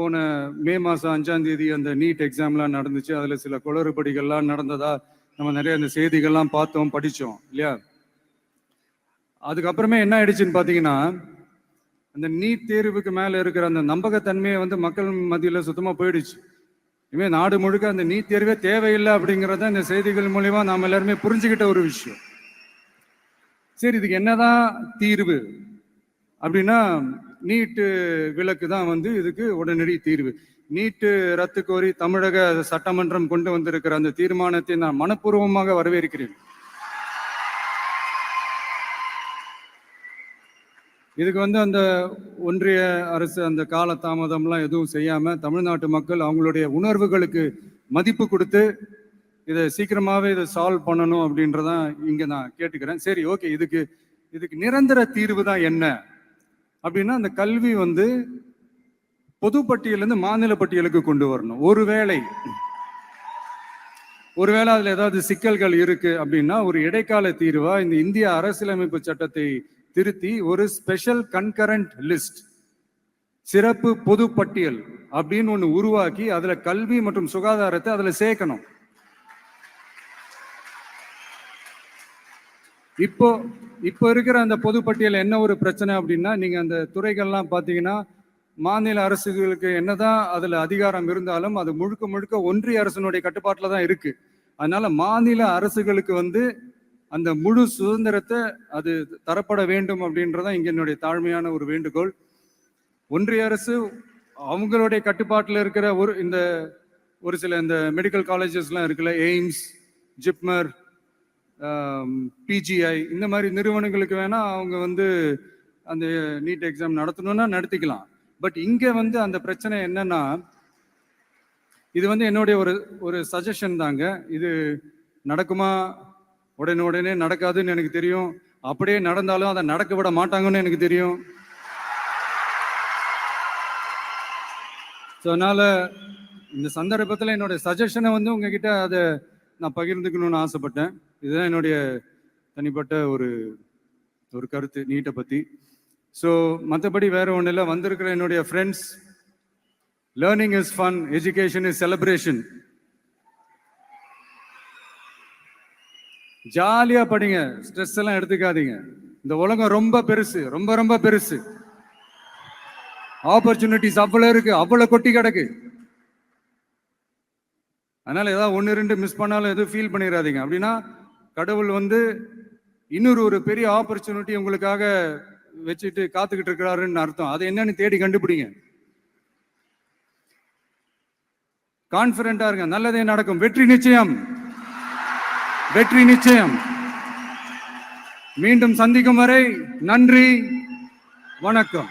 போன மே மாதம் அஞ்சாம் தேதி அந்த நீட் எக்ஸாம்லாம் நடந்துச்சு. அதில் சில குளறுபடிகள்லாம் நடந்ததா நம்ம நிறைய அந்த செய்திகள்லாம் பார்த்தோம் படித்தோம் இல்லையா? அதுக்கப்புறமே என்ன ஆயிடுச்சுன்னு பார்த்தீங்கன்னா அந்த நீட் தேர்வுக்கு மேலே இருக்கிற அந்த நம்பகத்தன்மையை வந்து மக்கள் மத்தியில் சுத்தமாக போயிடுச்சு. இனிமேல் நாடு முழுக்க அந்த நீட் தேர்வே தேவையில்லை அப்படிங்கிறத இந்த செய்திகள் மூலிமா நாம் எல்லாருமே புரிஞ்சுக்கிட்ட ஒரு விஷயம். சரி இதுக்கு என்னதான் தீர்வு? அப்படின்னா நீட்டு விலக்கு தான் வந்து இதுக்கு உடனடி தீர்வு. நீட்டு ரத்து கோரி தமிழக சட்டமன்றம் கொண்டு வந்திருக்கிற அந்த தீர்மானத்தை நான் மனப்பூர்வமாக வரவேற்கிறேன். இதுக்கு வந்து அந்த ஒன்றிய அரசு அந்த கால தாமதம்லாம் எதுவும் செய்யாம தமிழ்நாட்டு மக்கள் அவங்களுடைய உணர்வுகளுக்கு மதிப்பு கொடுத்து இதை சீக்கிரமாவே இதை சால்வ் பண்ணணும் அப்படின்றதான் இங்க நான் கேட்டுக்கிறேன். சரி ஓகே இதுக்கு இதுக்கு நிரந்தர தீர்வு தான் என்ன? அப்படின்னா அந்த கல்வி வந்து பொதுப்பட்டியலிருந்து மாநில பட்டியலுக்கு கொண்டு வரணும். ஒருவேளை ஒருவேளை அதில் ஏதாவது சிக்கல்கள் இருக்கு அப்படின்னா ஒரு இடைக்கால தீர்வா இந்த இந்திய அரசியலமைப்பு சட்டத்தை திருத்தி ஒரு ஸ்பெஷல் கன்கரண்ட் லிஸ்ட் சிறப்பு பொது பட்டியல் அப்படின்னு ஒன்று உருவாக்கி அதில் கல்வி மற்றும் சுகாதாரத்தை அதில் சேர்க்கணும். இப்போ இப்போ இருக்கிற அந்த பொதுப்பட்டியல் என்ன ஒரு பிரச்சனை அப்படின்னா நீங்கள் அந்த துறைகள்லாம் பார்த்தீங்கன்னா மாநில அரசுகளுக்கு என்னதான் அதில் அதிகாரம் இருந்தாலும் அது முழுக்க முழுக்க ஒன்றிய அரசினுடைய கட்டுப்பாட்டில் தான் இருக்கு. அதனால மாநில அரசுகளுக்கு வந்து அந்த முழு சுதந்திரத்தை அது தரப்பட வேண்டும் அப்படின்றதான் இங்கே என்னுடைய தாழ்மையான ஒரு வேண்டுகோள். ஒன்றிய அரசு அவங்களுடைய கட்டுப்பாட்டில் இருக்கிற ஒரு இந்த ஒரு சில இந்த மெடிக்கல் காலேஜஸ்லாம் இருக்குல்ல எய்ம்ஸ் ஜிப்மர் பிஜிஐ இந்த மாதிரி நிறுவனங்களுக்கு வேணா அவங்க வந்து அந்த நீட் எக்ஸாம் நடத்தணும்னா நடத்திக்கலாம். பட் இங்க வந்து அந்த பிரச்சனை என்னன்னா இது வந்து என்னுடைய ஒரு ஒரு சஜஷன் தாங்க. இது நடக்குமா? உடனே உடனே நடக்காதுன்னு எனக்கு தெரியும். அப்படியே நடந்தாலும் அதை நடக்க விட மாட்டாங்கன்னு எனக்கு தெரியும். ஸோ அதனால இந்த சந்தர்ப்பத்தில் என்னுடைய சஜஷனை வந்து உங்ககிட்ட அதை நான் பகிர்ந்துக்கணும்னு ஆசைப்பட்டேன். இதுதான் என்னுடைய தனிப்பட்ட ஒரு ஒரு கருத்து நீட்டை பற்றி ஸோ மற்றபடி வேற ஒன்றும் இல்லை. வந்திருக்கிற என்னுடைய friends learning is fun education is celebration ஜாலியாக படிங்க. ஸ்ட்ரெஸ் எல்லாம் எடுத்துக்காதீங்க. இந்த உலகம் ரொம்ப பெருசு ரொம்ப ரொம்ப பெருசு. ஆப்பர்ச்சுனிட்டிஸ் அவ்வளோ இருக்கு அவ்வளோ கொட்டி கிடக்கு. அதனால ஏதாவது ஒன்று ரெண்டு மிஸ் பண்ணாலும் எதுவும் ஃபீல் பண்ணிடாதீங்க அப்படின்னா கடவுள் வந்து இன்னொரு ஒரு பெரிய ஆப்பர்ச்சுனிட்டி உங்களுக்காக வச்சுட்டு காத்துக்கிட்டு இருக்கிறாருன்னு அர்த்தம். அது என்னன்னு தேடி கண்டுபிடிங்க. கான்பிடண்டா இருங்க. நல்லதே நடக்கும். வெற்றி நிச்சயம். வெற்றி நிச்சயம். மீண்டும் சந்திக்கும் வரை நன்றி. வணக்கம்.